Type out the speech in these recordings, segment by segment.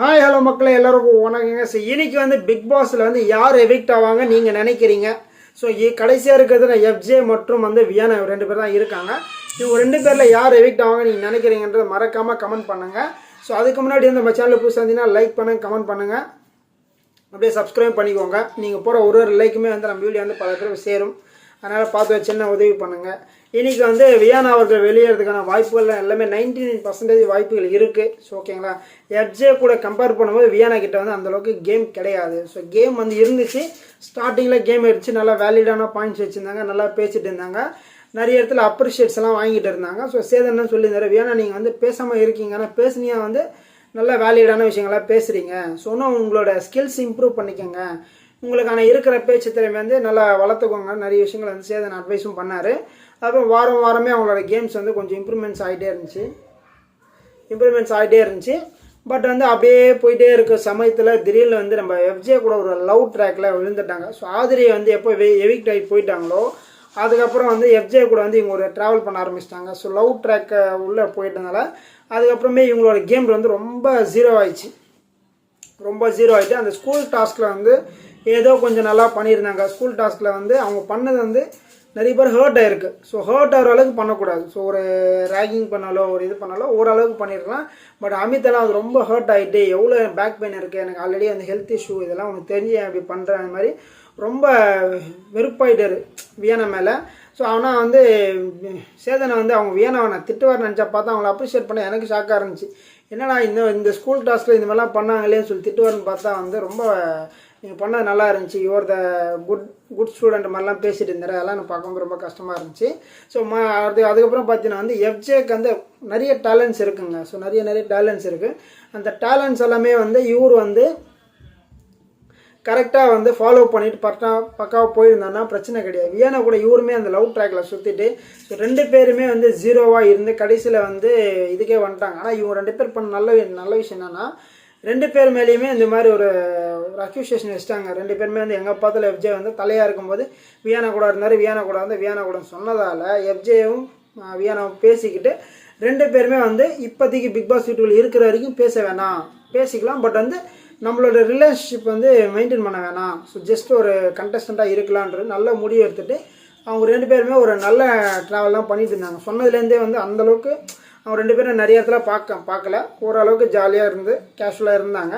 Hi hello மக்களே எல்லாருக்கும் வணக்கங்க. ஸோ இன்னைக்கு வந்து பிக் பாஸில் வந்து யார் எவிக்ட் ஆவாங்க நீங்கள் நினைக்கிறீங்க? ஸோ கடைசியாக இருக்கிறது நான் எஃப்ஜே மற்றும் வந்து வியானா ரெண்டு பேர் தான் இருக்காங்க. இவங்க ரெண்டு பேரில் யார் எவிக்ட் ஆவாங்க நீங்கள் நினைக்கிறீங்கன்றதை மறக்காமல் கமெண்ட் பண்ணுங்கள் ஸோ அதுக்கு முன்னாடி வந்து நம்ம சேனல் புதுசாக இருந்தீங்கன்னா லைக் பண்ணுங்க கமெண்ட் பண்ணுங்கள் அப்படியே சப்ஸ்கிரைப் பண்ணிக்கோங்க. நீங்கள் போகிற ஒரு ஒரு லைக்குமே வந்து நம்ம வீடியோ வந்து பல பேர் சேரும். அதனால் பார்த்து ஒரு சின்ன உதவி பண்ணுங்கள் இன்றைக்கி வந்து வியானா அவர்கள் வெளியேறதுக்கான வாய்ப்புகள் எல்லாமே நைன்டி நைன் பர்சன்டேஜ் வாய்ப்புகள் இருக்குது ஸோ ஓகேங்களா எஃப்ஜே கூட கம்பேர் பண்ணும்போது வியானா கிட்ட வந்து அந்தளவுக்கு கேம் கிடையாது. ஸோ கேம் வந்து இருந்துச்சு. ஸ்டார்டிங்கில் கேம் எடுத்து நல்லா வேலிடான பாயிண்ட்ஸ் வச்சுருந்தாங்க. நல்லா பேசிட்டு இருந்தாங்க. நிறைய இடத்துல அப்ரிஷியேட்ஸ் எல்லாம் வாங்கிட்டு இருந்தாங்க. ஸோ சேதன்னு சொல்லியிருந்தாரு. வியானா நீங்கள் வந்து பேசாமல் இருக்கீங்கன்னா பேசுனியா வந்து நல்ல வேலிடான விஷயங்களாக பேசுகிறீங்க ஸோ இன்னும் உங்களோட ஸ்கில்ஸ் இம்ப்ரூவ் பண்ணிக்கோங்க. உங்களுக்கான இருக்கிற பேச்சு திறமை வந்து நல்லா வளர்த்துக்கோங்க. நிறைய விஷயங்கள் வந்து சேதன் அட்வைஸும் பண்ணார். அப்புறம் வாரம் வாரமே அவங்களோட கேம்ஸ் வந்து கொஞ்சம் இம்ப்ரூவ்மெண்ட்ஸ் ஆகிட்டே இருந்துச்சு. இம்ப்ரூவ்மெண்ட்ஸ் ஆகிட்டே இருந்துச்சு. பட் வந்து அப்படியே போயிட்டே இருக்க சமயத்தில் திடீர்னு வந்து நம்ம எஃப்ஜே கூட ஒரு லவ் ட்ராக்ல விழுந்துட்டாங்க. ஸோ ஆதிரியை வந்து எப்போ எவிக்ட் ஆகி போயிட்டாங்களோ அதுக்கப்புறம் வந்து எஃப்ஜே கூட வந்து இவங்க ஒரு ட்ராவல் பண்ண ஆரம்பிச்சிட்டாங்க. ஸோ லவ் ட்ராக்கை உள்ளே போயிட்டதுனால அதுக்கப்புறமே இவங்களோட கேம் வந்து ரொம்ப ஜீரோ ஆயிடுச்சு. ரொம்ப ஜீரோ ஆகிட்டு அந்த ஸ்கூல் டாஸ்கில் வந்து ஏதோ கொஞ்சம் நல்லா பண்ணியிருந்தாங்க. ஸ்கூல் டாஸ்கில் வந்து அவங்க பண்ணது வந்து நிறைய பேர் ஹர்ட் ஆயிருக்கு. ஸோ ஹர்ட் ஆகிற அளவுக்கு பண்ணக்கூடாது. ஸோ ஒரு ரேகிங் பண்ணாலோ ஒரு இது பண்ணாலோ ஓரளவுக்கு பண்ணியிருக்கலாம் பட் அமித்தெல்லாம் அது ரொம்ப ஹர்ட் ஆகிட்டு எவ்வளோ பேக் பெயின் இருக்குது எனக்கு ஆல்ரெடி அந்த ஹெல்த் இஷ்யூ இதெல்லாம் உனக்கு தெரிஞ்சு அப்படி பண்ணுறேன் அந்த மாதிரி ரொம்ப வெறுப்பாயிட்டாரு வியனை மேலே. ஸோ ஆனால் வந்து சேதனை வந்து அவங்க வியனாவை நான் திட்டுவார் நினச்சா பார்த்தா அவங்கள அப்ரிஷியேட் பண்ண எனக்கு ஷாக்காக இருந்துச்சு. என்னடா இந்த இந்த ஸ்கூல் டாஸ்கில் இந்த மாதிரிலாம் பண்ணாங்களேன்னு சொல்லி திட்டுவார்னு பார்த்தா வந்து ரொம்ப நீங்கள் பண்ணது நல்லா இருந்துச்சு. You're the good good student மாதிரிலாம் பேசிட்டு இருந்தார் அதெல்லாம் எனக்கு பார்க்கும்போது ரொம்ப கஷ்டமாக இருந்துச்சு. ஸோ ம அது அதுக்கப்புறம் பார்த்தீங்கன்னா வந்து எஃப்ஜேக்கு வந்து நிறைய டேலண்ட்ஸ் இருக்குங்க. ஸோ நிறைய நிறைய டேலண்ட்ஸ் இருக்குது அந்த டேலண்ட்ஸ் எல்லாமே வந்து இவர் வந்து கரெக்டாக வந்து ஃபாலோ பண்ணிட்டு பக்கா பக்காவாக போயிருந்தான்னா பிரச்சனை கிடையாது. வியானா கூட இவருமே அந்த லவ் ட்ராக்ல சுற்றிட்டு ஸோ ரெண்டு பேருமே வந்து ஜீரோவாக இருந்து கடைசியில் வந்து இதுக்கே வந்துட்டாங்க. ஆனால் இவங்க ரெண்டு பேர் பண்ண நல்ல நல்ல விஷயம் என்னென்னா ரெண்டு பேர் மேலேயுமே இந்த மாதிரி ஒரு ஒரு அக்யூசியேஷன் வச்சிட்டாங்க. ரெண்டு பேருமே வந்து எங்கள் பார்த்துல எஃப்ஜே வந்து தலையாக இருக்கும்போது வியானா கூட இருந்தார் வியானா கூட வந்து வியானா கூட சொன்னதால் எஃப்ஜேவும் வியானாவும் பேசிக்கிட்டு ரெண்டு பேருமே வந்து இப்போதைக்கு பிக் பாஸ் வீட்டுக்குள்ள இருக்கிற வரைக்கும் பேச வேணாம். பேசிக்கலாம் பட் வந்து நம்மளோட ரிலேஷன்ஷிப் வந்து மெயின்டைன் பண்ண வேணாம். ஸோ ஜஸ்ட் ஒரு கண்டஸ்டண்ட்டாக இருக்கலான்றது நல்ல முடிவு எடுத்துகிட்டு அவங்க ரெண்டு பேருமே ஒரு நல்ல ட்ராவல்லாம் பண்ணிட்டு இருந்தாங்க. சொன்னதுலேருந்தே வந்து அந்தளவுக்கு அவங்க ரெண்டு பேரும் நிறைய இடத்துல பார்க்க பார்க்கல. ஓரளவுக்கு ஜாலியாக இருந்து கேஷுவலாக இருந்தாங்க.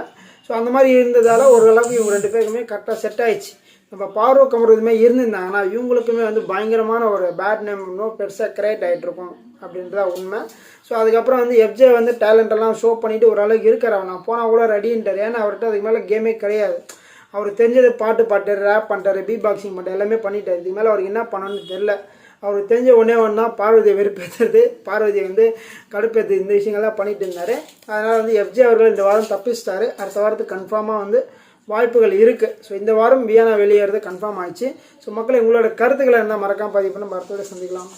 ஸோ அந்த மாதிரி இருந்ததால் ஓரளவுக்கு இவங்க ரெண்டு பேருக்குமே கரெக்டாக செட் ஆயிடுச்சு. நம்ம பார்வ கமர் இதுமே இருந்திருந்தாங்கன்னா இவங்களுக்குமே வந்து பயங்கரமான ஒரு பேட் நேம் இன்னும் பெருசாக கிரியேட் ஆகிட்ருக்கும் அப்படின்றதா உண்மை. ஸோ அதுக்கப்புறம் வந்து எஃப்ஜே வந்து டேலண்டெல்லாம் ஷோ பண்ணிவிட்டு ஓரளவுக்கு இருக்கார் அவர். நான் போனால் கூட ரெடின்ட்டார் ஏன்னா அவர்கிட்ட அதுக்கு மேலே கேமே கிடையாது. அவர் தெரிஞ்சது பாட்டு பாட்டார் ரேப் பண்ணிட்டார் பீ பாக்ஸிங் பண்ணிட்டார் எல்லாமே பண்ணிட்டார். இதுக்கு மேலே அவருக்கு என்ன பண்ணணும்னு தெரில அவருக்கு தெரிஞ்ச ஒன்றே ஒன்றா பார்வதியை வெறுப்பேற்றுறது பார்வதியை வந்து கடுப்பேற்று இந்த விஷயங்கள்லாம் பண்ணிட்டு இருந்தார். அதனால் வந்து எஃப்ஜே அவர்கள் இந்த வாரம் தப்பிச்சிட்டாரு. அடுத்த வாரத்துக்கு கன்ஃபார்மாக வந்து வாய்ப்புகள் இருக்குது ஸோ இந்த வாரம் வியானா வெளியேறது கன்ஃபார்ம் ஆயிடுச்சு. ஸோ மக்களை உங்களோட கருத்துக்களை இருந்தால் மறக்காம பதிவு பண்ண மரத்தோட சந்திக்கலாம்.